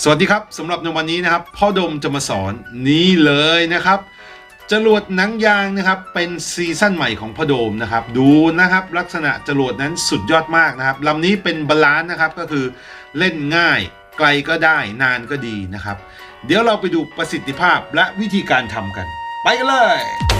สวัสดีครับสำหรับในวันนี้นะครับ พ่อดมจะมาสอนนี่เลยนะครับจรวดหนังยางนะครับเป็นซีซั่นใหม่ของพ่อโดมนะครับ ดูนะครับลักษณะจรวดนั้นสุดยอดมากนะครับลำนี้เป็นบาลานซ์นะครับก็คือเล่นง่าย ไกลก็ได้นานก็ดีนะครับ เดี๋ยวเราไปดูประสิทธิภาพและวิธีการทำกัน ไปกันเลย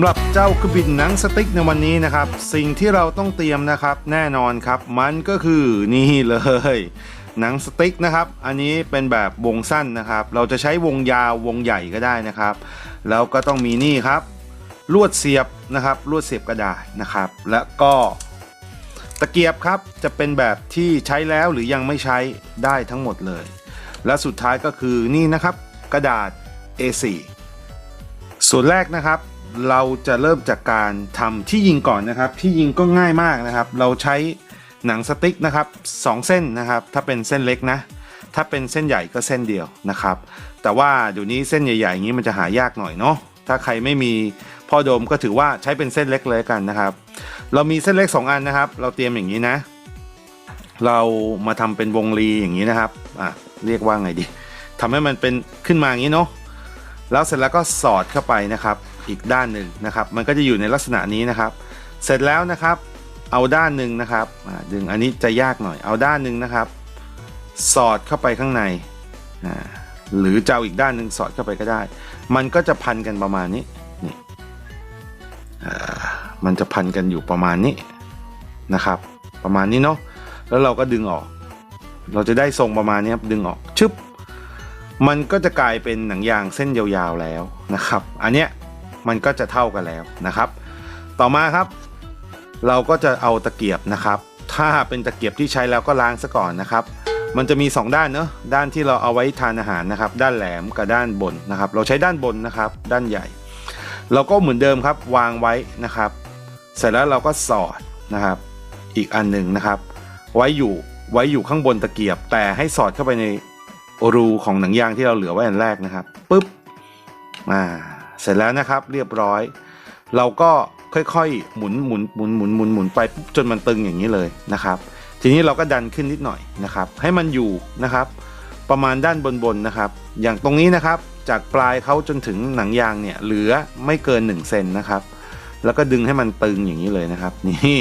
ำหรับเจ้าเครื่องบินหนังสติ๊กในวันนี้นะครับ สิ่งที่เราต้องเตรียมนะครับ แน่นอนครับ มันก็คือนี่เลย หนังสติ๊กนะครับ อันนี้เป็นแบบวงสั้นนะครับ เราจะใช้วงยาววงใหญ่ก็ได้นะครับ แล้วก็ต้องมีนี่ครับ ลวดเสียบนะครับ ลวดเสียบกระดาษนะครับ และก็ตะเกียบครับจะเป็นแบบที่ใช้แล้วหรือยังไม่ใช้ได้ทั้งหมดเลย และสุดท้ายก็คือนี่นะครับ กระดาษ A4 ส่วนแรกนะครับ เราจะเริ่มจากการทำที่ยิงก่อนนะครับ ที่ยิงก็ง่ายมากนะครับ เราใช้หนังสติ๊กนะครับสองเส้นนะครับ ถ้าเป็นเส้นเล็กนะ ถ้าเป็นเส้นใหญ่ก็เส้นเดียวนะครับ แต่ว่าเดี๋ยวนี้เส้นใหญ่ๆอย่างนี้มันจะหายากหน่อยเนาะถ้าใครไม่มีพ่อโดมก็ถือว่าใช้เป็นเส้นเล็กเลยกันนะครับ เรามีเส้นเล็ก 2 อันนะครับ เราเตรียมอย่างนี้นะ เรามาทำเป็นวงรีอย่างนี้นะครับอะเรียกว่าไงดีทำให้มันเป็นขึ้นมาอย่างนี้เนาะแล้วเสร็จแล้วก็สอดเข้าไปนะครับ อีกด้านหนึ่งนะครับ มันก็จะอยู่ในลักษณะนี้นะครับ เสร็จแล้วนะครับ เอาด้านหนึ่งนะครับดึงอันนี้จะยากหน่อย เอาด้านหนึ่งนะครับ สอดเข้าไปข้างในหรือจะเอาอีกด้านหนึ่งสอดเข้าไปก็ได้ มันก็จะพันกันประมาณนี้นี่มันจะพันกันอยู่ประมาณนี้นะครับ ประมาณนี้เนาะแล้วเราก็ดึงออก เราจะได้ทรงประมาณนี้ครับดึงออกชึบมันก็จะกลายเป็นหนังยางเส้นยาวๆแล้วนะครับ อันเนี้ย มันก็จะเท่ากันแล้วนะครับ ต่อมาครับ เราก็จะเอาตะเกียบนะครับ ถ้าเป็นตะเกียบที่ใช้แล้วก็ล้างซะก่อนนะครับ มันจะมี 2 ด้านเนาะด้านที่เราเอาไว้ทานอาหารนะครับ ด้านแหลมกับด้านบนนะครับ เราใช้ด้านบนนะครับ ด้านใหญ่ เราก็เหมือนเดิมครับวางไว้นะครับ เสร็จแล้วเราก็สอดนะครับ อีกอันหนึ่งนะครับ ไว้อยู่ไว้อยู่ข้างบนตะเกียบ แต่ให้สอดเข้าไปในรูของหนังยางที่เราเหลือไว้อันแรกนะครับปุ๊บมา เสร็จแล้วนะครับเรียบร้อย เราก็ค่อยๆหมุนหมุนหมุนหมุนหมุนหมุนไปปุ๊บจนมันตึงอย่างนี้เลยนะครับ ทีนี้เราก็ดันขึ้นนิดหน่อยนะครับ ให้มันอยู่นะครับ ประมาณด้านบนๆนะครับ อย่างตรงนี้นะครับจากปลายเขาจนถึงหนังยางเนี่ยเหลือไม่เกิน1เซนนะครับ แล้วก็ดึงให้มันตึงอย่างนี้เลยนะครับ นี่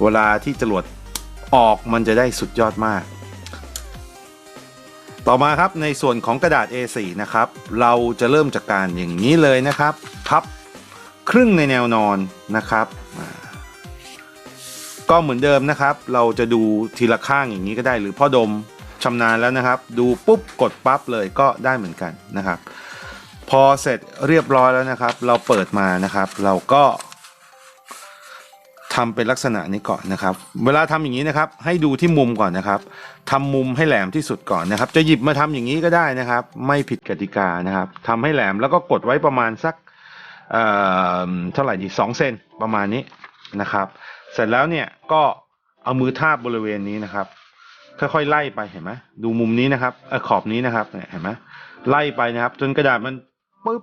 เวลาที่จรวดออกมันจะได้สุดยอดมาก ต่อมาครับในส่วนของกระดาษ A4 นะครับ เราจะเริ่มจากการอย่างนี้เลยนะครับ พับครึ่งในแนวนอนนะครับ ก็เหมือนเดิมนะครับ เราจะดูทีละข้างอย่างนี้ก็ได้ หรือพ่อดมชำนาญแล้วนะครับ ดูปุ๊บกดปั๊บเลยก็ได้เหมือนกันนะครับ พอเสร็จเรียบร้อยแล้วนะครับ เราเปิดมานะครับ เราก็ ทำเป็นลักษณะนี้ก่อนนะครับ เวลาทำอย่างนี้นะครับ ให้ดูที่มุมก่อนนะครับทำมุมให้แหลมที่สุดก่อนนะครับ จะหยิบมาทำอย่างนี้ก็ได้นะครับ ไม่ผิดกติกานะครับทำให้แหลมแล้วก็กดไว้ประมาณสักเอ่อเท่าไหร่ดีสองเซนประมาณนี้นะครับ เสร็จแล้วเนี่ยก็เอามือทาบบริเวณนี้นะครับ ค่อยๆไล่ไปเห็นไหมดูมุมนี้นะครับอขอบนี้นะครับเนี่ยเห็นไหมไล่ไปนะครับ จนกระดาษมันปุ๊บ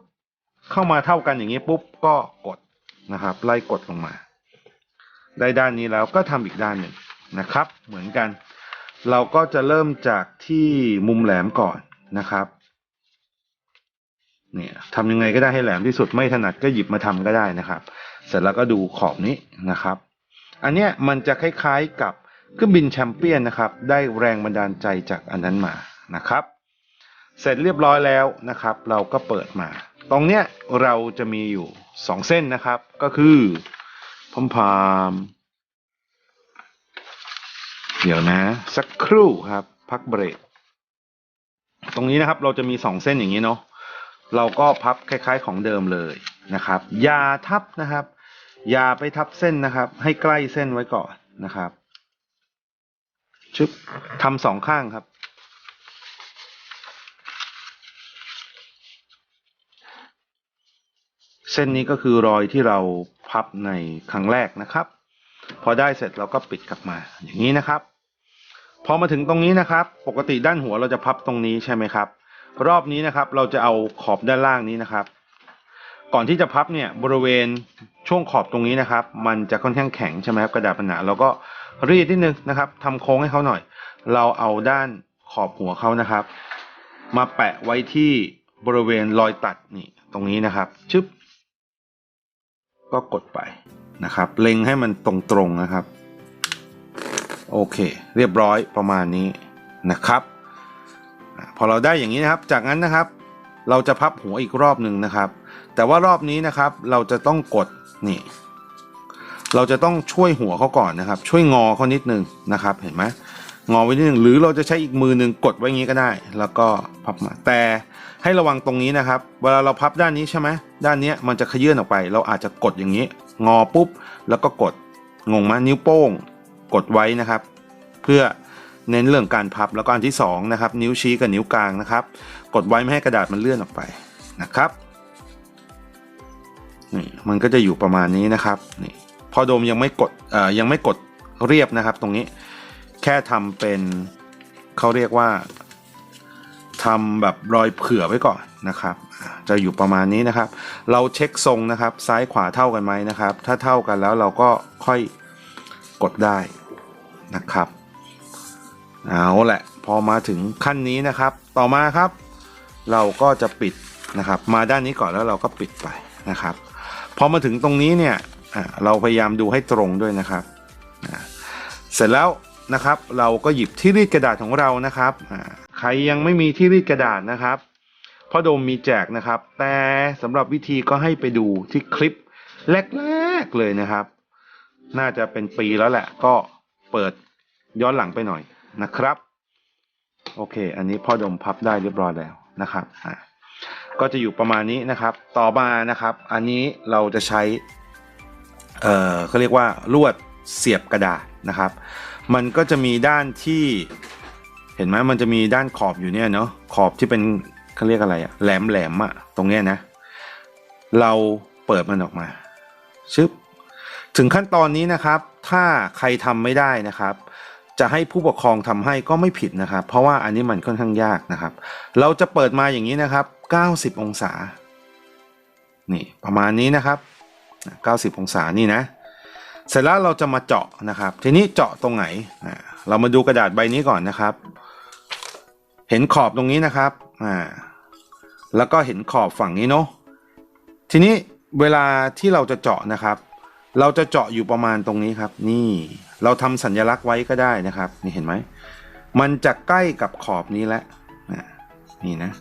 เข้ามาเท่ากันอย่างนี้ปุ๊บก็กดนะครับ ไล่กดลงมา ได้ด้านนี้แล้วก็ทำอีกด้านหนึ่งนะครับ เหมือนกัน เราก็จะเริ่มจากที่มุมแหลมก่อนนะครับเนี่ยทำยังไงก็ได้ให้แหลมที่สุดไม่ถนัดก็หยิบมาทำก็ได้นะครับ เสร็จแล้วก็ดูขอบนี้นะครับ อันเนี้ยมันจะคล้ายๆกับเครื่องบินแชมเปี้ยนนะครับ ได้แรงบันดาลใจจากอันนั้นมานะครับ เสร็จเรียบร้อยแล้วนะครับ เราก็เปิดมา ตรงเนี้ยเราจะมีอยู่สองเส้นนะครับ ก็คือ พมพามๆเดี๋ยวนะ สักครู่ครับ พักเบรกตรงนี้นะครับเราจะมีสองเส้นอย่างนี้เนาะเราก็พับคล้ายๆของเดิมเลยนะครับ อย่าทับนะครับ อย่าไปทับเส้นนะครับ ให้ใกล้เส้นไว้ก่อนนะครับชึบทำสองข้างครับ เส้นนี้ก็คือรอยที่เราพับในครั้งแรกนะครับ พอได้เสร็จเราก็ปิดกลับมาอย่างนี้นะครับ พอมาถึงตรงนี้นะครับ ปกติด้านหัวเราจะพับตรงนี้ใช่ไหมครับ รอบนี้นะครับเราจะเอาขอบด้านล่างนี้นะครับ ก่อนที่จะพับเนี่ยบริเวณช่วงขอบตรงนี้นะครับ มันจะค่อนข้างแข็งใช่ไหมครับกระดาษปัญหาเราก็รีดนิดนึงนะครับทำโค้งให้เขาหน่อย เราเอาด้านขอบหัวเขานะครับ มาแปะไว้ที่บริเวณรอยตัดนี่ตรงนี้นะครับชึบ ก็กดไปนะครับ เล็งให้มันตรงๆนะครับ โอเค เรียบร้อยประมาณนี้นะครับ พอเราได้อย่างนี้นะครับ จากนั้นนะครับ เราจะพับหัวอีกรอบหนึ่งนะครับ แต่ว่ารอบนี้นะครับ เราจะต้องกดนี่ เราจะต้องช่วยหัวเขาก่อนนะครับ ช่วยงอเขานิดนึงนะครับ เห็นไหมงอไว้นิดนึงหรือเราจะใช้อีกมือหนึ่งกดไว้อย่างนี้ก็ได้ แล้วก็พับมาแต่ ให้ระวังตรงนี้นะครับ เวลาเราพับด้านนี้ใช่ไหมด้านนี้มันจะขยื่นออกไป เราอาจจะกดอย่างนี้ งอปุ๊บ แล้วก็กดงงไหมนิ้วโป้ง กดไว้นะครับ เพื่อเน้นเรื่องการพับแล้วก็อันที่สองนะครับนิ้วชี้กับนิ้วกลางนะครับ กดไว้ไม่ให้กระดาษมันเลื่อนออกไปนะครับนี่มันก็จะอยู่ประมาณนี้นะครับนี่พอโดมยังไม่กดเอ่อยังไม่กดเรียบนะครับ ตรงนี้แค่ทำเป็นเขาเรียกว่า ทำแบบรอยเผื่อไว้ก่อนนะครับ จะอยู่ประมาณนี้นะครับ เราเช็คทรงนะครับ ซ้ายขวาเท่ากันไหมนะครับ ถ้าเท่ากันแล้วเราก็ค่อยกดได้นะครับเอาแหละพอมาถึงขั้นนี้นะครับ ต่อมาครับ เราก็จะปิดนะครับ มาด้านนี้ก่อนแล้วเราก็ปิดไปนะครับ พอมาถึงตรงนี้เนี่ยเราพยายามดูให้ตรงด้วยนะครับเสร็จแล้วนะครับ เราก็หยิบที่รีดกระดาษของเรานะครับ ใครยังไม่มีที่รีดกระดาษนะครับพ่อโดมมีแจกนะครับ แต่สำหรับวิธีก็ให้ไปดูที่คลิปแรกๆเลยนะครับ น่าจะเป็นปีแล้วแหละ ก็เปิดย้อนหลังไปหน่อยนะครับ โอเค อันนี้พ่อดมพับได้เรียบร้อยแล้วนะครับอะก็จะอยู่ประมาณนี้นะครับ ต่อมานะครับ อันนี้เราจะใช้ เอ่อเขาเรียกว่าลวดเสียบกระดาษนะครับ มันก็จะมีด้านที่ เห็นไหมมันจะมีด้านขอบอยู่เนี่ยเนาะขอบที่เป็นเขาเรียกอะไรอะแหลมแหลมอะตรงเนี้ยนะ เราเปิดมันออกมาชึบถึงขั้นตอนนี้นะครับ ถ้าใครทำไม่ได้นะครับ จะให้ผู้ปกครองทำให้ก็ไม่ผิดนะครับ เพราะว่าอันนี้มันค่อนข้างยากนะครับ เราจะเปิดมาอย่างนี้นะครับ 90 องศา นี่ประมาณนี้นะครับ 90 องศานี่นะ เสร็จแล้วเราจะมาเจาะนะครับ ทีนี้เจาะตรงไหน เรามาดูกระดาษใบนี้ก่อนนะครับ เห็นขอบตรงนี้นะครับอ่าแล้วก็เห็นขอบฝั่งนี้เนาะทีนี้เวลาที่เราจะเจาะนะครับ เราจะเจาะอยู่ประมาณตรงนี้ครับ นี่เราทำสัญลักษณ์ไว้ก็ได้นะครับ นี่เห็นไหมมันจะใกล้กับขอบนี้แล้วอ่านี่นะ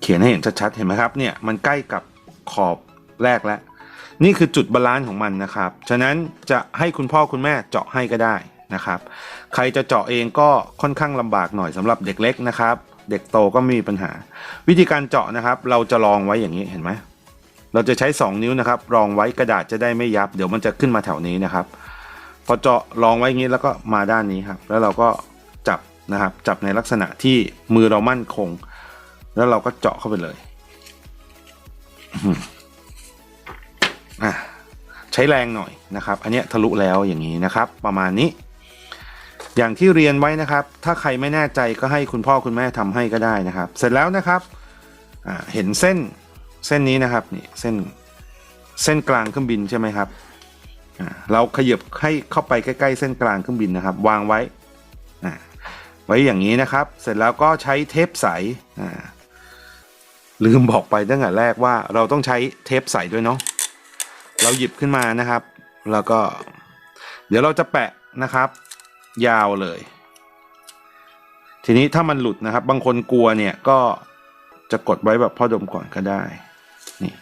เขียนให้เห็นชัดๆเห็นไหมครับเนี่ยมันใกล้กับขอบแรกแล้ว นี่คือจุดบาลานซ์ของมันนะครับ ฉะนั้นจะให้คุณพ่อคุณแม่เจาะให้ก็ได้ นะครับ ใครจะเจาะเองก็ค่อนข้างลำบากหน่อยสำหรับเด็กเล็กนะครับ เด็กโตก็ไม่มีปัญหา วิธีการเจาะนะครับ เราจะลองไว้อย่างนี้เห็นไหมเราจะใช้ 2 นิ้วนะครับ รองไว้กระดาษจะได้ไม่ยับ เดี๋ยวมันจะขึ้นมาแถวนี้นะครับ พอเจาะรองไว้อย่างนี้แล้วก็มาด้านนี้ครับ แล้วเราก็จับนะครับ จับในลักษณะที่มือเรามั่นคง แล้วเราก็เจาะเข้าไปเลยใช้แรงหน่อยนะครับ อันนี้ทะลุแล้วอย่างนี้นะครับ ประมาณนี้ อย่างที่เรียนไว้นะครับ ถ้าใครไม่แน่ใจก็ให้คุณพ่อคุณแม่ทำให้ก็ได้นะครับ เสร็จแล้วนะครับเห็นเส้นเส้นนี้นะครับนี่เส้นเส้นกลางเครื่องบินใช่ไหมครับเราขยับให้เข้าไปใกล้ๆ เส้นกลางเครื่องบินนะครับ วางไว้ไว้อย่างนี้นะครับ เสร็จแล้วก็ใช้เทปใสลืมบอกไปตั้งแต่แรกว่าเราต้องใช้เทปใสด้วยเนาะเราหยิบขึ้นมานะครับ แล้วก็ เดี๋ยวเราจะแปะนะครับ ยาวเลย ทีนี้ถ้ามันหลุดนะครับ บางคนกลัวเนี่ยก็จะกดไว้แบบพ่อดมก่อนก็ได้นี่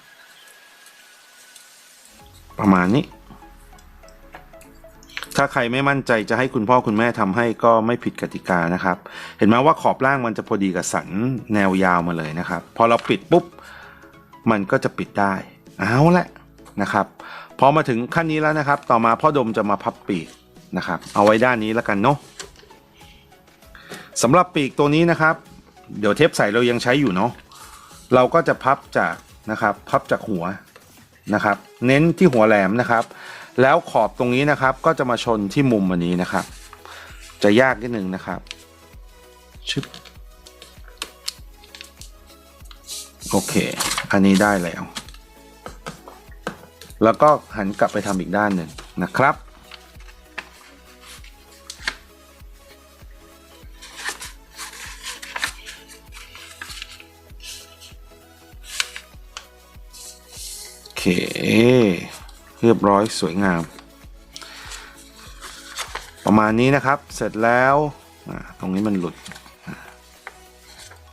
ประมาณนี้ ถ้าใครไม่มั่นใจจะให้คุณพ่อคุณแม่ทำให้ก็ไม่ผิดกติกานะครับ เห็นไหมว่าขอบล่างมันจะพอดีกับสันแนวยาวมาเลยนะครับ พอเราปิดปุ๊บ มันก็จะปิดได้เอาละนะครับ พอมาถึงขั้นนี้แล้วนะครับ ต่อมาพ่อดมจะมาพับปีก นะครับ เอาไว้ด้านนี้แล้วกันเนาะสำหรับปีกตัวนี้นะครับ เดี๋ยวเทปใสเรายังใช้อยู่เนาะเราก็จะพับจากนะครับ พับจากหัวนะครับ เน้นที่หัวแหลมนะครับ แล้วขอบตรงนี้นะครับ ก็จะมาชนที่มุมอันนี้นะครับ จะยากนิดนึงนะครับชึบโอเค อันนี้ได้แล้ว แล้วก็หันกลับไปทำอีกด้านหนึ่งนะครับ เค เรียบร้อยสวยงาม ประมาณนี้นะครับเสร็จแล้วตรงนี้มันหลุด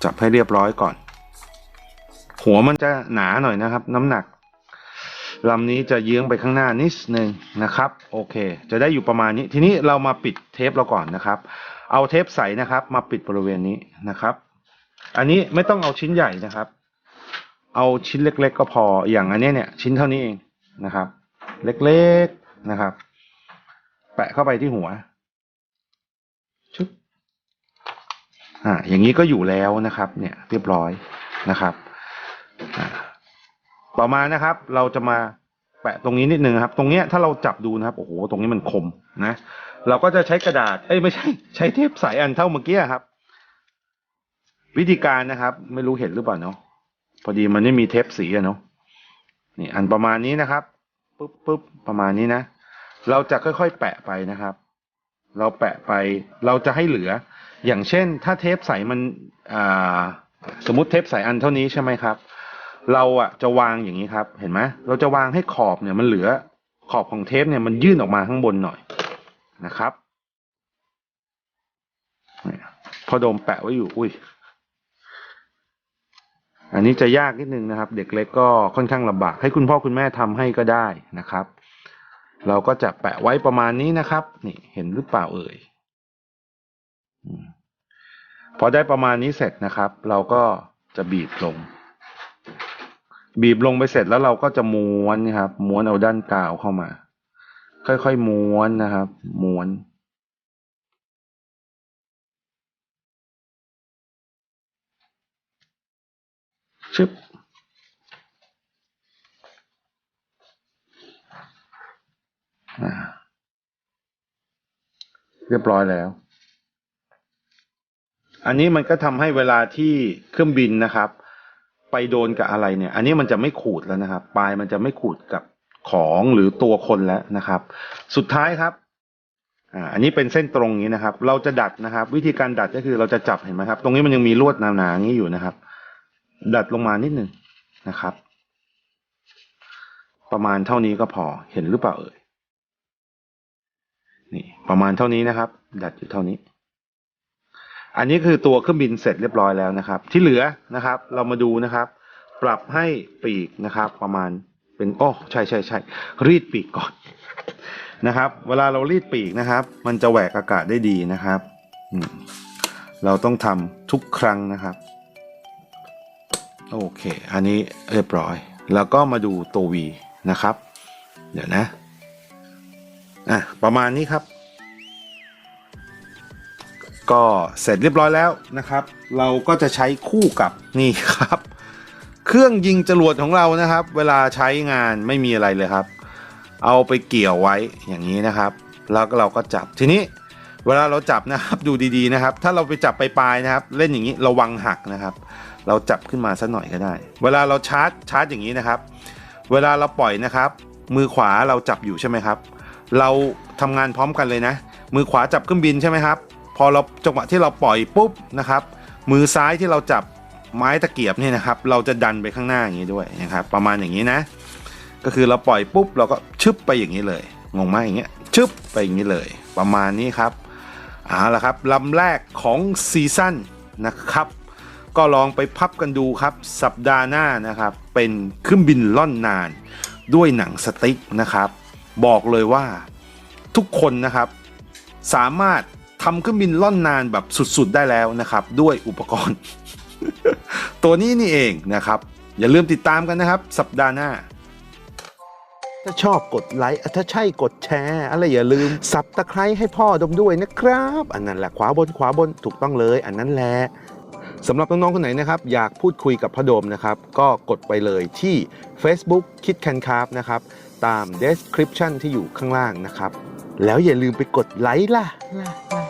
จับให้เรียบร้อยก่อน หัวมันจะหนาหน่อยนะครับ น้ำหนักลำนี้จะเยื้องไปข้างหน้านิดนึงนะครับ โอเค จะได้อยู่ประมาณนี้ ทีนี้เรามาปิดเทปเราก่อนนะครับ เอาเทปใสนะครับ มาปิดบริเวณนี้นะครับ อันนี้ไม่ต้องเอาชิ้นใหญ่นะครับ เอาชิ้นเล็ก ๆ ก็พออย่างอันนี้เนี่ยชิ้นเท่านี้เองนะครับ เล็กๆนะครับ แปะเข้าไปที่หัวชึบอ่าอย่างนี้ก็อยู่แล้วนะครับ เนี่ยเรียบร้อยนะครับต่อมานะครับ เราจะมาแปะตรงนี้นิดนึงครับ ตรงเนี้ยถ้าเราจับดูนะครับโอ้โหตรงนี้มันคมนะ เราก็จะใช้กระดาษเอ้ยไม่ใช่ ใช้เทปใสอันเท่าเมื่อกี้ครับ วิธีการนะครับ ไม่รู้เห็นหรือเปล่าเนาะ พอดีมันไม่มีเทปสีอะเนาะนี่อันประมาณนี้นะครับปุ๊บปุ๊บประมาณนี้นะ เราจะค่อยๆ แปะไปนะครับ เราแปะไปเราจะให้เหลือ อย่างเช่น ถ้าเทปใสมันอ่าสมมติเทปใสอันเท่านี้ใช่ไหมครับ เราอะจะวางอย่างนี้ครับ เห็นไหมเราจะวางให้ขอบเนี่ยมันเหลือขอบของเทปเนี่ยมันยื่นออกมาข้างบนหน่อยนะครับนี่พอโดมแปะไว้อยู่ อุ้ย อันนี้จะยากนิดนึงนะครับ เด็กเล็กก็ค่อนข้างลำบาก ให้คุณพ่อคุณแม่ทำให้ก็ได้นะครับ เราก็จะแปะไว้ประมาณนี้นะครับ นี่เห็นหรือเปล่าเอ่ยพอได้ประมาณนี้เสร็จนะครับ เราก็จะบีบลง บีบลงไปเสร็จแล้วเราก็จะม้วนนะครับ ม้วนเอาด้านกาวเข้ามา ค่อยๆม้วนนะครับ ม้วน ชึบเรียบร้อยแล้ว อันนี้มันก็ทำให้เวลาที่เครื่องบินนะครับ ไปโดนกับอะไรเนี่ย อันนี้มันจะไม่ขูดแล้วนะครับ ปลายมันจะไม่ขูดกับของหรือตัวคนแล้วนะครับ สุดท้ายครับอันนี้เป็นเส้นตรงนี้นะครับ เราจะดัดนะครับ วิธีการดัดก็คือเราจะจับเห็นไหมครับ ตรงนี้มันยังมีลวดหนาๆนี้อยู่นะครับ ดัดลงมานิดหนึ่งนะครับ ประมาณเท่านี้ก็พอเห็นหรือเปล่าเอ่ยนี่ประมาณเท่านี้นะครับ ดัดอยู่เท่านี้ อันนี้คือตัวเครื่องบินเสร็จเรียบร้อยแล้วนะครับ ที่เหลือนะครับ เรามาดูนะครับ ปรับให้ปีกนะครับ ประมาณเป็นโอ้ใช่ใช่ใช่รีดปีกก่อนนะครับ เวลาเรารีดปีกนะครับ มันจะแหวกอากาศได้ดีนะครับเราต้องทำทุกครั้งนะครับ โอเค อันนี้เรียบร้อย แล้วก็มาดูตัว V นะครับ เดี๋ยวนะ อะ ประมาณนี้ครับ ก็เสร็จเรียบร้อยแล้วนะครับ เราก็จะใช้คู่กับนี่ครับ เครื่องยิงจรวดของเรานะครับ เวลาใช้งานไม่มีอะไรเลยครับ เอาไปเกี่ยวไว้อย่างนี้นะครับ แล้วเราก็จับทีนี้เวลาเราจับนะครับดูดีๆนะครับ ถ้าเราไปจับปลายๆนะครับ เล่นอย่างนี้ระวังหักนะครับ เราจับขึ้นมาสักหน่อยก็ได้ เวลาเราชาร์จชาร์จอย่างนี้นะครับ เวลาเราปล่อยนะครับ มือขวาเราจับอยู่ใช่ไหมครับ เราทำงานพร้อมกันเลยนะ มือขวาจับเครื่องบินใช่ไหมครับ พอเราจังหวะที่เราปล่อยปุ๊บนะครับ มือซ้ายที่เราจับไม้ตะเกียบเนี่ยนะครับ เราจะดันไปข้างหน้าอย่างนี้ด้วยนะครับ ประมาณอย่างนี้นะ ก็คือเราปล่อยปุ๊บเราก็ชึบไปอย่างนี้เลยงงไหมอย่างเงี้ยชึบไปอย่างนี้เลย ประมาณนี้ครับเอาละครับลำแรกของซีซั่นนะครับ ก็ลองไปพับกันดูครับ สัปดาห์หน้านะครับ เป็นเครื่องบินล่อนนาน ด้วยหนังสติ๊กนะครับ บอกเลยว่าทุกคนนะครับ สามารถทำเครื่องบินล่อนนานแบบสุดๆได้แล้วนะครับ ด้วยอุปกรณ์ ตัวนี้นี่เองนะครับ อย่าลืมติดตามกันนะครับ สัปดาห์หน้าถ้าชอบกดไลค์ถ้าใช่กดแชร์อะไรอย่าลืมสับตะไคร้ให้พ่อดมด้วยนะครับ อันนั้นแหละขวาบนขวาบนถูกต้องเลย อันนั้นแหละ สำหรับน้องๆคนไหนนะครับอยากพูดคุยกับพ่อโดมนะครับก็กดไปเลยที่ Facebook คิดแคนคาร์นะครับตาม description ที่อยู่ข้างล่างนะครับ แล้วอย่าลืมไปกดไลค์ล่ะล่ะ